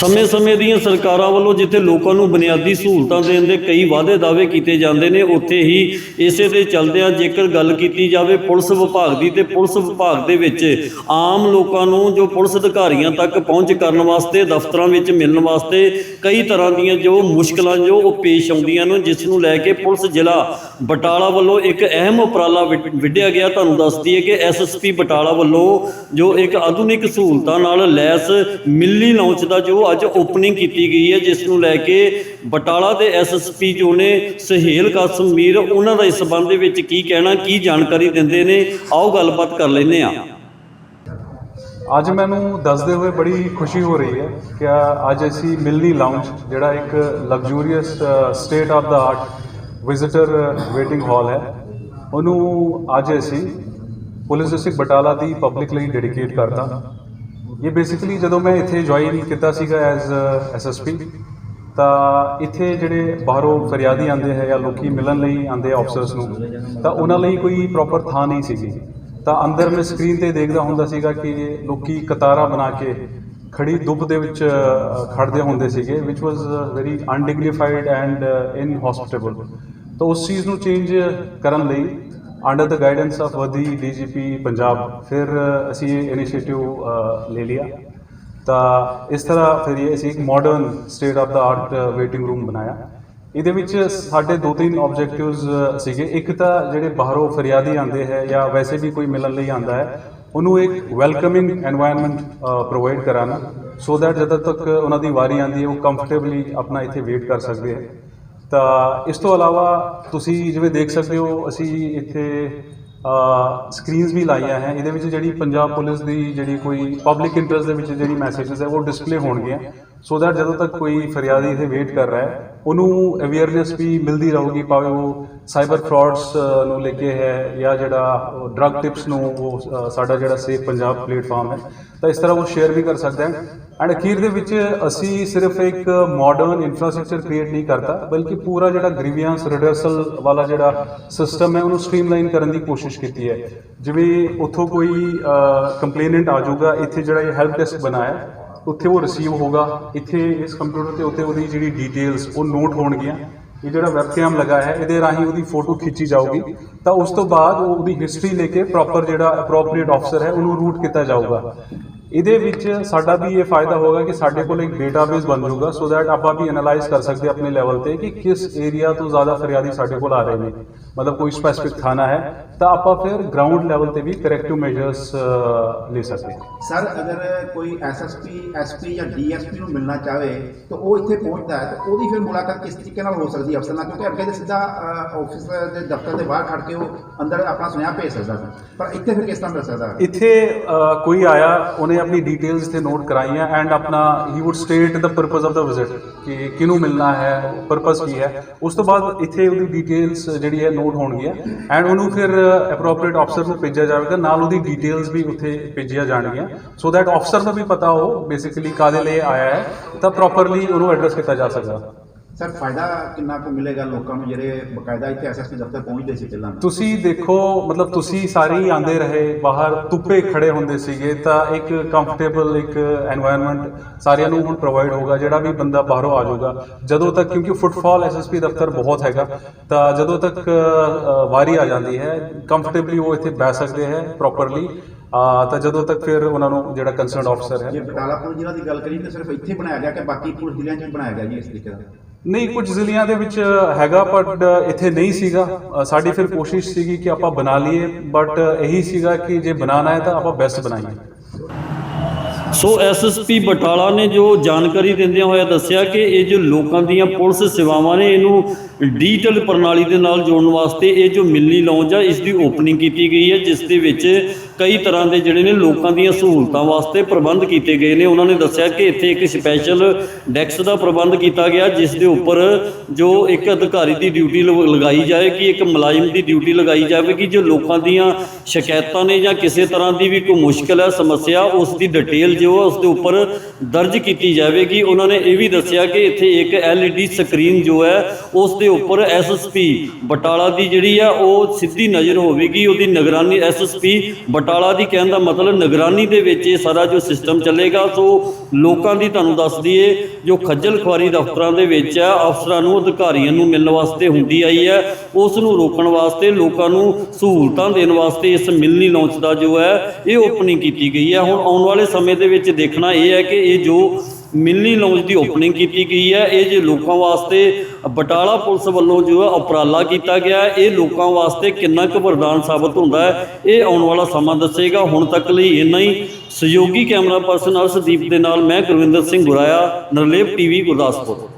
ਸਮੇਂ-ਸਮੇਂ ਦੀਆਂ ਸਰਕਾਰਾਂ ਵੱਲੋਂ ਜਿੱਥੇ ਲੋਕਾਂ ਨੂੰ ਬੁਨਿਆਦੀ ਸਹੂਲਤਾਂ ਦੇਣ ਦੇ ਕਈ ਵਾਅਦੇ ਦਾਅਵੇ ਕੀਤੇ ਜਾਂਦੇ ਨੇ, ਉੱਥੇ ਹੀ ਇਸੇ ਦੇ ਚਲਦਿਆਂ ਜੇਕਰ ਗੱਲ ਕੀਤੀ ਜਾਵੇ ਪੁਲਿਸ ਵਿਭਾਗ ਦੀ ਤੇ ਪੁਲਿਸ ਵਿਭਾਗ ਦੇ ਵਿੱਚ ਆਮ ਲੋਕਾਂ ਨੂੰ ਜੋ ਪੁਲਿਸ ਅਧਿਕਾਰੀਆਂ ਤੱਕ ਪਹੁੰਚ ਕਰਨ ਵਾਸਤੇ, ਦਫ਼ਤਰਾਂ ਵਿੱਚ ਮਿਲਣ ਵਾਸਤੇ ਕਈ ਤਰ੍ਹਾਂ ਦੀਆਂ ਜੋ ਮੁਸ਼ਕਲਾਂ ਜੋ ਉਹ ਪੇਸ਼ ਆਉਂਦੀਆਂ ਨੇ, ਜਿਸ ਨੂੰ ਲੈ ਕੇ ਪੁਲਿਸ ਜ਼ਿਲ੍ਹਾ ਬਟਾਲਾ ਵੱਲੋਂ ਇੱਕ ਅਹਿਮ ਉਪਰਾਲਾ ਵਿੱਢਿਆ ਗਿਆ। ਤੁਹਾਨੂੰ ਦੱਸਦੀ ਹੈ ਕਿ ਐਸਐਸਪੀ ਬਟਾਲਾ ਵੱਲੋਂ ਜੋ ਇੱਕ ਆਧੁਨਿਕ ਸਹੂਲਤਾਂ ਨਾਲ ਲੈਸ ਮਿੱਲੀ ਲਾਂਚ ਦਾ ਜੋ ਅੱਜ ਓਪਨਿੰਗ ਕੀਤੀ ਗਈ ਹੈ, ਜਿਸ ਨੂੰ ਲੈ ਕੇ ਬਟਾਲਾ ਦੇ ਐਸਐਸਪੀ ਜੋ ਨੇ ਸਹੇਲ ਮੀਰ ਉਹਨਾਂ ਦਾ ਇਸ ਸੰਬੰਧ ਦੇ ਵਿੱਚ ਕੀ ਕਹਿਣਾ, ਕੀ ਜਾਣਕਾਰੀ ਦਿੰਦੇ ਨੇ? ਆਓ ਗੱਲਬਾਤ ਕਰ ਲੈਂਦੇ ਹਾਂ। ਅੱਜ ਮੈਨੂੰ ਦੱਸਦੇ ਹੋਏ ਬੜੀ ਖੁਸ਼ੀ ਹੋ ਰਹੀ ਹੈ ਕਿ ਅੱਜ ਅਸੀਂ ਮਿਲਨੀ ਲਾਉਂਜ ਜਿਹੜਾ ਇੱਕ luxurious state of the art visitor waiting hall ਹੈ। ਉਹਨੂੰ ਅੱਜ ਅਸੀਂ ਪੁਲਿਸ ਡਿਸਟ੍ਰਿਕਟ ਬਟਾਲਾ ਦੀ ਪਬਲਿਕ ਲਈ ਡੈਡੀਕੇਟ ਕਰਦਾ ਇਹ ਬੇਸਿਕਲੀ ਜਦੋਂ ਮੈਂ ਇੱਥੇ ਜੁਆਇਨ ਕੀਤਾ ਸੀਗਾ ਐਜ਼ ਐਸਐਸਪੀ ਤਾਂ ਇੱਥੇ ਜਿਹੜੇ ਬਾਹਰੋਂ ਫਰਿਆਦੀ ਆਉਂਦੇ ਹੈ ਜਾਂ ਲੋਕੀ ਮਿਲਣ ਲਈ ਆਉਂਦੇ ਆ ਨੂੰ ਤਾਂ ਉਹਨਾਂ ਲਈ ਕੋਈ ਪ੍ਰੋਪਰ ਥਾਂ ਨਹੀਂ ਸੀਗੀ। ਤਾਂ ਅੰਦਰ ਮੈਂ ਸਕਰੀਨ ਤੇ ਦੇਖਦਾ ਹੁੰਦਾ ਸੀਗਾ ਕਿ ਲੋਕੀ ਕਤਾਰਾਂ ਬਣਾ ਕੇ ਖੜੀ ਧੁੱਪ ਦੇ ਵਿੱਚ ਅ, ਖੜਦੇ ਹੁੰਦੇ ਸੀਗੇ ਵਿਚ ਵਾਸ ਵੈਰੀ ਅਨਡਿਗਨੀਫਾਈਡ ਐਂਡ ਇਨਹੋਸਪਿਟੇਬਲ ਤਾਂ ਉਸ ਚੀਜ਼ ਨੂੰ ਚੇਂਜ ਕਰਨ ਲਈ under the guidance of the DGP Punjab ਫਿਰ ਅਸੀਂ ਇਹ ਇਨੀਸ਼ੀਏਟਿਵ ਲੈ ਲਿਆ ਤਾਂ ਇਸ ਤਰ੍ਹਾਂ ਫਿਰ ਇਹ ਅਸੀਂ ਇੱਕ modern state of the art waiting room ਬਣਾਇਆ ਇਹਦੇ ਵਿੱਚ ਸਾਡੇ ਦੋ ਤਿੰਨ ਆਬਜੈਕਟਿਵਸ ਸੀਗੇ ਇੱਕ ਤਾਂ ਜਿਹੜੇ ਬਾਹਰੋਂ ਫਰਿਆਦੀ ਆਉਂਦੇ ਹੈ ਜਾਂ ਵੈਸੇ ਵੀ ਕੋਈ ਮਿਲਣ ਲਈ ਆਂਦਾ ਹੈ ਉਹਨੂੰ ਇੱਕ ਵੈਲਕਮਿੰਗ এনवायरमेंट ਪ੍ਰੋਵਾਈਡ ਕਰਾਣਾ ਸੋ ਦੈਟ ਜਦੋਂ ਤੱਕ ਉਹਨਾਂ ਦੀ ਵਾਰੀ ਆਂਦੀ ਹੈ ਉਹ ਕੰਫਰਟੇਬਲੀ ਆਪਣਾ ਇੱਥੇ ਵੇਟ ਕਰ ਸਕਦੇ ਹੈ ਤਾਂ ਇਸ ਤੋਂ ਇਲਾਵਾ ਤੁਸੀਂ ਜਿਵੇਂ ਦੇਖ ਸਕਦੇ ਹੋ, ਅਸੀਂ ਇੱਥੇ ਸਕਰੀਨਸ ਵੀ ਲਾਈਆਂ ਹੈ। ਇਹਦੇ ਵਿੱਚ ਜਿਹੜੀ ਪੰਜਾਬ ਪੁਲਿਸ ਦੀ ਜਿਹੜੀ ਕੋਈ ਪਬਲਿਕ ਇੰਟਰਸਟ ਦੇ ਵਿੱਚ ਜਿਹੜੀ ਮੈਸੇजेस ਹੈ, ਉਹ ਡਿਸਪਲੇ ਹੋਣਗੀਆਂ। ਸੋ ਦੈਟ ਜਦੋਂ ਤੱਕ ਕੋਈ ਫਰਿਆਦੀ ਇੱਥੇ ਵੇਟ ਕਰ ਰਿਹਾ ਹੈ ਉਹਨੂੰ ਅਵੇਅਰਨੈਸ ਵੀ ਮਿਲਦੀ ਰਹੂਗੀ, ਭਾਵੇਂ ਉਹ ਸਾਈਬਰ ਫਰਾਡਸ ਨੂੰ ਲੈ ਕੇ ਹੈ ਜਾਂ ਜਿਹੜਾ ਡਰੱਗ ਟਿਪਸ ਨੂੰ ਉਹ ਸਾਡਾ ਜਿਹੜਾ ਸੇਫ ਪੰਜਾਬ ਪਲੇਟਫਾਰਮ ਹੈ, ਤਾਂ ਇਸ ਤਰ੍ਹਾਂ ਉਹ ਸ਼ੇਅਰ ਵੀ ਕਰ ਸਕਦਾ ਹੈ। ਐਂਡ ਅਖੀਰ ਦੇ ਵਿੱਚ ਅਸੀਂ ਸਿਰਫ ਇੱਕ ਮਾਡਰਨ ਇਨਫਰਾਸਟ੍ਰਕਚਰ ਕ੍ਰੀਏਟ ਨਹੀਂ ਕਰਤਾ ਬਲਕਿ ਪੂਰਾ ਜਿਹੜਾ ਗ੍ਰੀਵੀਅੰਸ ਰਿਡਰਸਲ ਵਾਲਾ ਜਿਹੜਾ ਸਿਸਟਮ ਹੈ, ਉਹਨੂੰ ਸਟ੍ਰੀਮਲਾਈਨ ਕਰਨ ਦੀ ਕੋਸ਼ਿਸ਼ ਕੀਤੀ ਹੈ। ਜਿਵੇਂ ਉੱਥੋਂ ਕੋਈ ਕੰਪਲੇਨੈਂਟ ਆ ਜਾਊਗਾ, ਇੱਥੇ ਜਿਹੜਾ ਇਹ ਹੈਲਪ ਡੈਸਕ ਬਣਾਇਆ ਉੱਥੇ ਉਹ ਰਿਸੀਵ ਹੋਗਾ ਇੱਥੇ ਇਸ ਕੰਪਿਊਟਰ ਤੇ ਉੱਤੇ ਉਹਦੀ ਜਿਹੜੀ ਡਿਟੇਲਸ ਉਹ ਨੋਟ ਹੋਣਗੀਆਂ। ਇਹ ਜਿਹੜਾ ਵੈਬਕੈਮ ਲੱਗਾ ਹੈ, ਇਹਦੇ ਰਾਹੀਂ ਉਹਦੀ ਫੋਟੋ ਖਿੱਚੀ ਜਾਊਗੀ। ਤਾਂ ਉਸ ਤੋਂ ਬਾਅਦ ਉਹ ਉਹਦੀ ਹਿਸਟਰੀ ਲੈ ਕੇ ਪ੍ਰੋਪਰ ਜਿਹੜਾ ਅਪਰੋਪਰੀਏਟ ਅਫਸਰ ਹੈ, ਉਹਨੂੰ ਰੂਟ ਕੀਤਾ ਜਾਊਗਾ। ਇਹਦੇ ਵਿੱਚ ਸਾਡਾ ਵੀ ਇਹ ਫਾਇਦਾ ਹੋਗਾ ਕਿ ਸਾਡੇ ਕੋਲ ਇੱਕ ਡੇਟਾਬੇਸ ਬਣ ਜਾਊਗਾ ਸੋ ਦੈਟ ਆਪਾਂ ਵੀ ਐਨਾਲਾਈਜ਼ ਕਰ ਸਕਦੇ ਆਪਣੇ ਲੈਵਲ ਤੇ ਕਿ ਕਿਸ ਏਰੀਆ ਤੋਂ ਜ਼ਿਆਦਾ ਫਰਿਆਦੀ ਸਾਡੇ ਕੋਲ ਆ ਰਹੇ ਨੇ। ਮਤਲਬ ਕੋਈ ਸਪੈਸਿਫਿਕ ਥਾਣਾ ਹੈ ਤਾਂ ਆਪਾਂ ਫਿਰ ਗਰਾਊਂਡ ਲੈਵਲ ਤੇ ਵੀ ਕਰੈਕਟਿਵ ਮੈਜਰਸ ਲੈ ਸਕਦੇ ਹਾਂ। ਸਰ ਅਗਰ ਕੋਈ ਐਸਐਸਪੀ ਐਸਪੀ ਜਾਂ ਡੀਐਸਪੀ ਨੂੰ ਮਿਲਣਾ ਚਾਹਵੇ ਤਾਂ ਉਹ ਇੱਥੇ ਪਹੁੰਚਦਾ ਹੈ ਤਾਂ ਉਹਦੀ ਫਿਰ ਮੁਲਾਕਾਤ ਕਿਸ ਤਰੀਕੇ ਨਾਲ ਹੋ ਸਕਦੀ ਹੈ ਅਫਸਰ ਨਾਲ? ਕਿਉਂਕਿ ਅੱਗੇ ਤੇ ਸਿੱਧਾ ਆਫਿਸ ਦੇ ਦਫ਼ਤਰ ਦੇ ਬਾਹਰ ਖੜ ਕੇ ਉਹ ਅੰਦਰ ਆਪਣਾ ਸੁਨੇਹਾ ਭੇਜ ਸਕਦਾ ਸੀ ਪਰ ਇੱਥੇ ਫਿਰ ਕਿਸ ਤਰ੍ਹਾਂ ਮਿਲ ਸਕਦਾ ਇੱਥੇ ਕੋਈ ਆਇਆ ਉਹਨੇ ਆਪਣੀ ਡਿਟੇਲਸ ਤੇ ਨੋਟ ਕਰਾਈਆਂ ਐਂਡ ਆਪਣਾ ਹੀ would state the purpose of the visit ਕਿ ਕਿਹਨੂੰ ਮਿਲਣਾ ਹੈ ਪਰਪਸ ਕੀ ਹੈ। ਉਸ ਤੋਂ ਬਾਅਦ ਇੱਥੇ ਉਹਦੀ ਡਿਟੇਲਸ ਜਿਹੜੀ ਹੈ ਨੋਟ ਹੋਣਗੀਆਂ ਐਂਡ ਉਹਨੂੰ ਫਿਰ ਅਪਰੋਪਰੀਏਟ ਅਫਸਰ ਨੂੰ ਭੇਜਿਆ ਜਾਵੇਗਾ, ਨਾਲ ਉਹਦੀ ਡਿਟੇਲਸ ਵੀ ਉੱਥੇ ਭੇਜੀਆਂ ਜਾਣਗੀਆਂ। ਸੋ ਦੈਟ ਅਫਸਰ ਨੂੰ ਵੀ ਪਤਾ ਹੋ ਬੇਸਿਕਲੀ ਕਾਦੇ ਲਈ ਆਇਆ ਹੈ, ਤਾਂ ਪ੍ਰੋਪਰਲੀ ਉਹਨੂੰ ਐਡਰੈਸ ਕੀਤਾ ਜਾ ਸਕਦਾ। ਸਰ ਫਾਇਦਾ ਕਿੰਨਾ ਕੁ ਮਿਲੇਗਾ ਲੋਕਾਂ ਨੂੰ? ਜਿਹੜੇ ਬਕਾਇਦਾ ਇੱਥੇ ਐਸਐਸਪੀ ਦਫ਼ਤਰ ਪਹੁੰਚਦੇ ਸੀ ਪਹਿਲਾਂ ਤੁਸੀਂ ਦੇਖੋ ਮਤਲਬ ਤੁਸੀਂ ਸਾਰੇ ਆਂਦੇ ਰਹੇ ਬਾਹਰ ਧੁੱਪੇ ਖੜੇ ਹੁੰਦੇ ਸੀਗੇ ਤਾਂ ਇੱਕ ਕੰਫਰਟੇਬਲ ਇੱਕ এনवायरमेंट ਸਾਰਿਆਂ ਨੂੰ ਹੁਣ ਪ੍ਰੋਵਾਈਡ ਹੋਗਾ ਜਿਹੜਾ ਵੀ ਬੰਦਾ ਬਾਹਰੋਂ ਆ ਜਾਊਗਾ। ਜਦੋਂ ਤੱਕ ਕਿਉਂਕਿ ਫੁੱਟਫਾਲ ਐਸਐਸਪੀ ਦਫ਼ਤਰ ਬਹੁਤ ਹੈਗਾ ਤਾਂ ਜਦੋਂ ਤੱਕ ਵਾਰੀ ਆ ਜਾਂਦੀ ਹੈ ਕੰਫਰਟੇਬਲੀ ਉਹ ਇੱਥੇ ਬੈ ਸਕਦੇ ਹੈ ਪ੍ਰੋਪਰਲੀ ਤਾਂ ਜਦੋਂ ਤੱਕ ਫਿਰ ਉਹਨਾਂ ਨੂੰ ਜਿਹੜਾ ਕੰਸਰਨਡ ਆਫਸਰ ਹੈ। ਜੇ ਬਟਾਲਾ ਜ਼ਿਲ੍ਹਾ ਦੀ ਗੱਲ ਕਰੀਏ ਤਾਂ ਸਿਰਫ ਇੱਥੇ ਬਣਾਇਆ ਗਿਆ ਕਿ ਬਾਕੀ ਪੁਲਿਸ ਜ਼ਿਲ੍ਹਿਆਂ 'ਚ ਬਣਾਇਆ ਗਿਆ ਜੀ ਇਸ ਤਰੀਕੇ ਦਾ ਨਹੀਂ, ਕੁਝ ਜ਼ਿਲ੍ਹਿਆਂ ਦੇ ਵਿੱਚ ਹੈਗਾ ਬਟ ਇੱਥੇ ਨਹੀਂ ਸੀਗਾ। ਸਾਡੀ ਫਿਰ ਕੋਸ਼ਿਸ਼ ਸੀਗੀ ਕਿ ਆਪਾਂ ਬਣਾ ਲਈਏ ਬਟ ਇਹੀ ਸੀਗਾ ਕਿ ਜੇ ਬਣਾਉਣਾ ਹੈ ਤਾਂ ਆਪਾਂ ਬੈਸਟ ਬਣਾਈਏ। ਸੋ ਐਸਐਸਪੀ ਬਟਾਲਾ ਨੇ ਜੋ ਜਾਣਕਾਰੀ ਦਿੰਦਿਆਂ ਹੋਇਆ ਦੱਸਿਆ ਕਿ ਇਹ ਜੋ ਲੋਕਾਂ ਦੀਆਂ ਪੁਲਿਸ ਸੇਵਾਵਾਂ ਨੇ, ਇਹਨੂੰ ਡਿਜੀਟਲ ਪ੍ਰਣਾਲੀ ਦੇ ਨਾਲ ਜੋੜਨ ਵਾਸਤੇ ਇਹ ਜੋ ਮਿਲਣੀ ਲੌਂਜ ਆ, ਇਸ ਦੀ ਓਪਨਿੰਗ ਕੀਤੀ ਗਈ ਹੈ, ਜਿਸ ਦੇ ਵਿੱਚ ਕਈ ਤਰ੍ਹਾਂ ਦੇ ਜਿਹੜੇ ਨੇ ਲੋਕਾਂ ਦੀਆਂ ਸਹੂਲਤਾਂ ਵਾਸਤੇ ਪ੍ਰਬੰਧ ਕੀਤੇ ਗਏ ਨੇ। ਉਹਨਾਂ ਨੇ ਦੱਸਿਆ ਕਿ ਇੱਥੇ ਇੱਕ ਸਪੈਸ਼ਲ ਡੈਕਸ ਦਾ ਪ੍ਰਬੰਧ ਕੀਤਾ ਗਿਆ, ਜਿਸ ਦੇ ਉੱਪਰ ਜੋ ਇੱਕ ਅਧਿਕਾਰੀ ਦੀ ਡਿਊਟੀ ਲਗ- ਲਗਾਈ ਜਾਏ, ਕਿ ਇੱਕ ਮੁਲਾਜ਼ਮ ਦੀ ਡਿਊਟੀ ਲਗਾਈ ਜਾਵੇਗੀ ਜੋ ਲੋਕਾਂ ਦੀਆਂ ਸ਼ਿਕਾਇਤਾਂ ਨੇ ਜਾਂ ਕਿਸੇ ਤਰ੍ਹਾਂ ਦੀ ਵੀ ਕੋਈ ਮੁਸ਼ਕਲ ਹੈ, ਸਮੱਸਿਆ, ਉਸ ਦੀ ਡਿਟੇਲ ਜੋ ਹੈ, ਉਸ ਦੇ ਉੱਪਰ ਦਰਜ ਕੀਤੀ ਜਾਵੇਗੀ ਉਹਨਾਂ ਨੇ ਇਹ ਵੀ ਦੱਸਿਆ ਕਿ ਇੱਥੇ ਇੱਕ LED ਸਕਰੀਨ ਜੋ ਹੈ, ਉਸ ਦੇ ਉੱਪਰ ਐਸਐਸਪੀ ਬਟਾਲਾ ਦੀ ਜਿਹੜੀ ਆ ਉਹ ਸਿੱਧੀ ਨਜ਼ਰ ਹੋਵੇਗੀ। ਉਹਦੀ ਨਿਗਰਾਨੀ ਐਸਐਸਪੀ ਬਟਾਲਾ ਬਟਾਲਾ ਦੀ ਕਹਿਣ ਦਾ ਮਤਲਬ ਨਿਗਰਾਨੀ ਦੇ ਵਿੱਚ ਇਹ ਸਾਰਾ ਜੋ ਸਿਸਟਮ ਚੱਲੇਗਾ, ਸੋ ਲੋਕਾਂ ਦੀ ਤੁਹਾਨੂੰ ਦੱਸ ਦਈਏ, ਜੋ ਖੱਜਲ ਖੁਆਰੀ ਦਫ਼ਤਰਾਂ ਦੇ ਵਿੱਚ ਹੈ, ਅਫਸਰਾਂ ਨੂੰ, ਅਧਿਕਾਰੀਆਂ ਨੂੰ ਮਿਲਣ ਵਾਸਤੇ ਹੁੰਦੀ ਆਈ ਹੈ, ਉਸ ਨੂੰ ਰੋਕਣ ਵਾਸਤੇ ਲੋਕਾਂ ਨੂੰ ਸਹੂਲਤਾਂ ਦੇਣ ਵਾਸਤੇ ਇਸ ਮਿਲਨੀ ਲਾਂਚ ਦਾ ਜੋ ਹੈ, ਇਹ ਓਪਨਿੰਗ ਕੀਤੀ ਗਈ ਹੈ। ਹੁਣ ਆਉਣ ਵਾਲੇ ਸਮੇਂ ਦੇ ਵਿੱਚ ਦੇਖਣਾ ਇਹ ਹੈ ਕਿ ਇਹ ਜੋ ਮਿਲਨੀ ਲੌਂਜ ਦੀ ਓਪਨਿੰਗ ਕੀਤੀ ਗਈ ਹੈ। ਇਹ ਜੇ ਲੋਕਾਂ ਵਾਸਤੇ ਬਟਾਲਾ ਪੁਲਿਸ ਵੱਲੋਂ ਜੋ ਹੈ ਉਪਰਾਲਾ ਕੀਤਾ ਗਿਆ ਇਹ ਲੋਕਾਂ ਵਾਸਤੇ ਕਿੰਨਾ ਕੁ ਵਰਦਾਨ ਸਾਬਤ ਹੁੰਦਾ ਹੈ, ਇਹ ਆਉਣ ਵਾਲਾ ਸਮਾਂ ਦੱਸੇਗਾ। ਹੁਣ ਤੱਕ ਲਈ ਇੰਨਾ ਹੀ। ਸਹਿਯੋਗੀ ਕੈਮਰਾ ਪਰਸਨ ਅਰਸ਼ਦੀਪ ਦੇ ਨਾਲ ਮੈਂ ਗੁਰਵਿੰਦਰ ਸਿੰਘ ਗੁਰਾਇਆ, ਨਰਲੇਪ ਟੀਵੀ, ਗੁਰਦਾਸਪੁਰ।